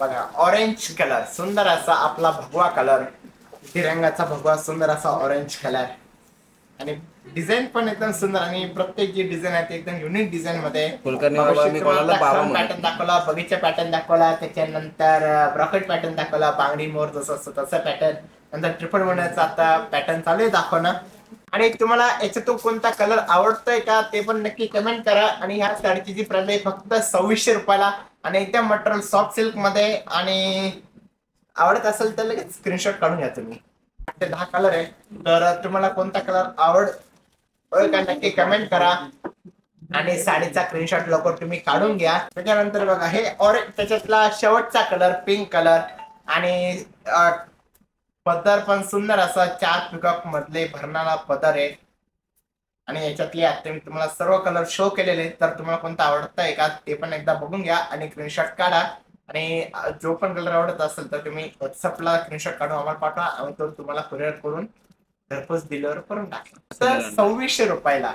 बघा orange colour सुंदर असा आपला भगवा कलर तिरंगाचा भगवा सुंदर असा ऑरेंज कलर आणि डिझाईन पण एकदम सुंदर आणि प्रत्येक जी डिझाईन आहे ते एकदम युनिक डिझाईन मध्ये. पॅटर्न दाखवला बगीचा पॅटर्न दाखवला त्याच्यानंतर ब्रॉकेट पॅटर्न दाखवला बांगडी मोर जसं असतं तसं पॅटर्न नंतर ट्रिपल बनवायचा आता पॅटर्न चालू आहे दाखवणं. आणि तुम्हाला याच्यातून कोणता कलर आवडतोय का ते पण नक्की कमेंट करा. आणि ह्या साडीची जी प्राइस आहे फक्त सव्वीसशे रुपयाला आणि त्या मटेरियल सॉफ्ट सिल्कमध्ये आणि आवडत असेल तर लगेच स्क्रीनशॉट काढून घ्या तुम्ही. ते दहा कलर आहे तर तुम्हाला कोणता कलर आवड का नक्की कमेंट करा. आणि साडीचा स्क्रीनशॉट लवकर तुम्ही काढून घ्या. त्याच्यानंतर बघा हे ऑरेंज त्याच्यातला शेवटचा कलर पिंक कलर आणि पदर पण सुंदर असा चार पिकअप मधले भरणारा पदर आहे. आणि याच्यातले आता मी तुम्हाला सर्व कलर शो केलेले आहेत. तर तुम्हाला कोणता आवडत का ते पण एकदा बघून घ्या आणि स्क्रीनशॉट काढा. आणि जो पण कलर आवडत असेल तर तुम्ही व्हॉट्सअपला स्क्रीनशॉट काढून आम्हाला पाठवा. आम्ही तो तुम्हाला कुरिअर करून घरपोच डिलिव्हर करून टाकेल तर सव्वीसशे रुपयाला